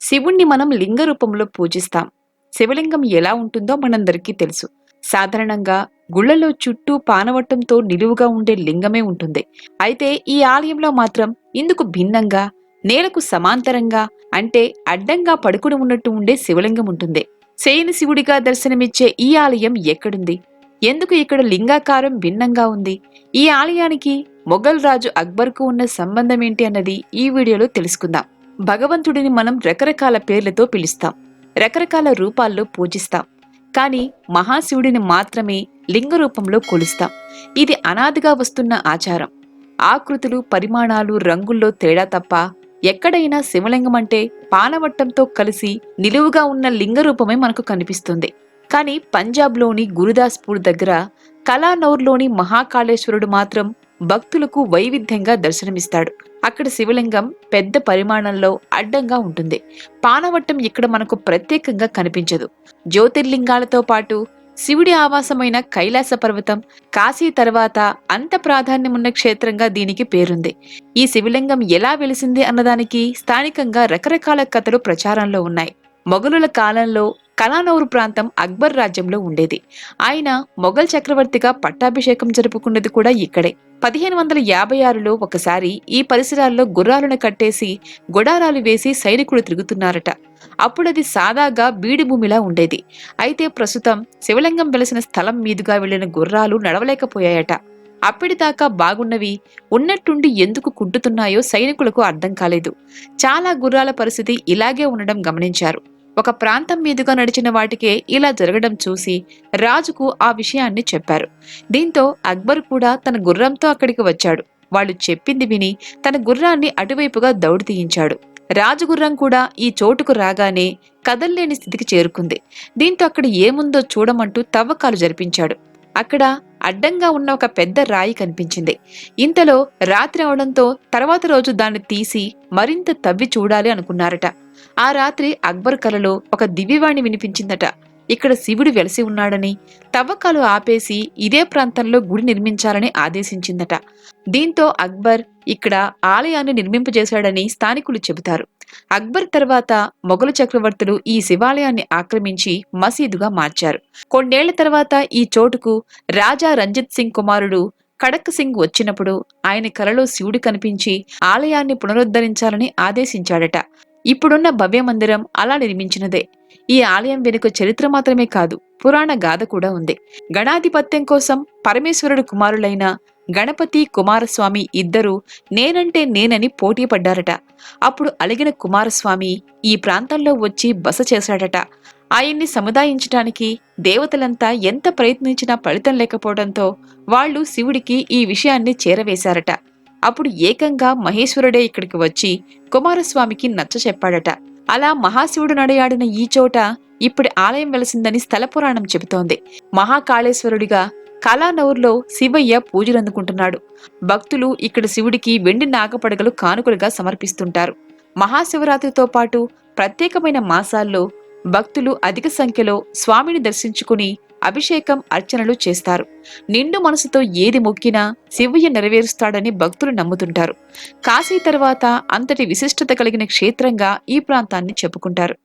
శివుణ్ణి మనం లింగ రూపంలో పూజిస్తాం. శివలింగం ఎలా ఉంటుందో మనందరికీ తెలుసు. సాధారణంగా గుళ్ళలో చుట్టూ పానవట్టంతో నిలువుగా ఉండే లింగమే ఉంటుంది. అయితే ఈ ఆలయంలో మాత్రం ఇందుకు భిన్నంగా నేలకు సమాంతరంగా అంటే అడ్డంగా పడుకుని ఉన్నట్టు ఉండే శివలింగం ఉంటుంది. శయన శివుడిగా దర్శనమిచ్చే ఈ ఆలయం ఎక్కడుంది? ఎందుకు ఇక్కడ లింగాకారం భిన్నంగా ఉంది? ఈ ఆలయానికి మొఘల్ రాజు అక్బర్కు ఉన్న సంబంధం ఏంటి అన్నది ఈ వీడియోలో తెలుసుకుందాం. భగవంతుడిని మనం రకరకాల పేర్లతో పిలుస్తాం. రకరకాల రూపాల్లో పూజిస్తాం. కానీ మహాశివుడిని మాత్రమే లింగ రూపంలో కొలుస్తాం. ఇది అనాదిగా వస్తున్న ఆచారం. ఆకృతులు పరిమాణాలు రంగుల్లో తేడా తప్ప ఎక్కడైనా శివలింగం అంటే పానవట్టంతో కలిసి నిలువుగా ఉన్న లింగ రూపమే మనకు కనిపిస్తుంది. కానీ పంజాబ్లోని గురుదాస్పూర్ దగ్గర కలానౌర్లోని మహాకాళేశ్వరుడు మాత్రం భక్తులకు వైవిధ్యంగా దర్శనమిస్తాడు. అక్కడ శివలింగం పెద్ద పరిమాణంలో అడ్డంగా ఉంటుంది. పానవట్టం ఇక్కడ మనకు ప్రత్యేకంగా కనిపించదు. జ్యోతిర్లింగాలతో పాటు శివుడి ఆవాసమైన కైలాస పర్వతం కాశీ తర్వాత అంత ప్రాధాన్యమున్న క్షేత్రంగా దీనికి పేరుంది. ఈ శివలింగం ఎలా వెలిసింది అన్నదానికి స్థానికంగా రకరకాల కథలు ప్రచారంలో ఉన్నాయి. మొఘలుల కాలంలో కలానౌరు ప్రాంతం అక్బర్ రాజ్యంలో ఉండేది. ఆయన మొఘల్ చక్రవర్తిగా పట్టాభిషేకం జరుపుకున్నది కూడా ఇక్కడే. పదిహేను వందల యాభై ఆరులో ఒకసారి ఈ పరిసరాల్లో గుర్రాలను కట్టేసి గుడారాలు వేసి సైనికులు తిరుగుతున్నారట. అప్పుడది సాదాగా బీడి భూమిలా ఉండేది. అయితే ప్రస్తుతం శివలింగం వెలసిన స్థలం మీదుగా వెళ్ళిన గుర్రాలు నడవలేకపోయాయట. అప్పటిదాకా బాగున్నవి ఉన్నట్టుండి ఎందుకు కుంటుతున్నాయో సైనికులకు అర్థం కాలేదు. చాలా గుర్రాల పరిస్థితి ఇలాగే ఉండడం గమనించారు. ఒక ప్రాంతం మీదుగా నడిచిన వాటికే ఇలా జరగడం చూసి రాజుకు ఆ విషయాన్ని చెప్పారు. దీంతో అక్బర్ కూడా తన గుర్రంతో అక్కడికి వచ్చాడు. వాళ్ళు చెప్పింది విని తన గుర్రాన్ని అటువైపుగా దౌడు తీయించాడు. రాజగుర్రం కూడా ఈ చోటుకు రాగానే కదల్లేని స్థితికి చేరుకుంది. దీంతో అక్కడ ఏముందో చూడమంటూ తవ్వకాలు జరిపించాడు. అక్కడ అడ్డంగా ఉన్న ఒక పెద్ద రాయి కనిపించింది. ఇంతలో రాత్రి అవడంతో తర్వాత రోజు దాన్ని తీసి మరింత తవ్వి చూడాలి అనుకున్నారట. ఆ రాత్రి అక్బర్ కలలో ఒక దివ్యవాణి వినిపించిందట. ఇక్కడ శివుడు వెలసి ఉన్నాడని తవ్వకాలు ఆపేసి ఇదే ప్రాంతంలో గుడి నిర్మించాలని ఆదేశించిందట. దీంతో అక్బర్ ఇక్కడ ఆలయాన్ని నిర్మింపజేశాడని స్థానికులు చెబుతారు. అక్బర్ తర్వాత మొఘలు చక్రవర్తులు ఈ శివాలయాన్ని ఆక్రమించి మసీదుగా మార్చారు. కొన్నేళ్ళ తర్వాత ఈ చోటుకు రాజా రంజిత్ సింగ్ కుమారుడు కడక్ సింగ్ వచ్చినప్పుడు ఆయన కలలో శివుడు కనిపించి ఆలయాన్ని పునరుద్ధరించాలని ఆదేశించాడట. ఇప్పుడున్న భవ్య మందిరం అలా నిర్మించినదే. ఈ ఆలయం వెనుక చరిత్ర మాత్రమే కాదు పురాణ గాథ కూడా ఉంది. గణాధిపత్యం కోసం పరమేశ్వరుడు కుమారులైన గణపతి కుమారస్వామి ఇద్దరూ నేనంటే నేనని పోటీ పడ్డారట. అప్పుడు అలిగిన కుమారస్వామి ఈ ప్రాంతంలో వచ్చి బస చేశాడట. ఆయన్ని సముదాయించటానికి దేవతలంతా ఎంత ప్రయత్నించినా ఫలితం లేకపోవడంతో వాళ్ళు శివుడికి ఈ విషయాన్ని చేరవేశారట. అప్పుడు ఏకంగా మహేశ్వరుడే ఇక్కడికి వచ్చి కుమారస్వామికి నచ్చ చెప్పాడట. అలా మహాశివుడు నడయాడిన ఈ చోట ఇప్పుడు ఆలయం వెలసిందని స్థల పురాణం చెబుతోంది. మహాకాళేశ్వరుడిగా కళానౌర్లో శివయ్య పూజలందుకుంటున్నాడు భక్తులు ఇక్కడ శివుడికి వెండి నాగపడగలు కానుకలుగా సమర్పిస్తుంటారు. మహాశివరాత్రితో పాటు ప్రత్యేకమైన మాసాల్లో భక్తులు అధిక సంఖ్యలో స్వామిని దర్శించుకుని అభిషేకం అర్చనలు చేస్తారు. నిండు మనసుతో ఏది మొక్కినా శివయ్య నెరవేరుస్తాడని భక్తులు నమ్ముతుంటారు. కాశీ తర్వాత అంతటి విశిష్టత కలిగిన క్షేత్రంగా ఈ ప్రాంతాన్ని చెప్పుకుంటారు.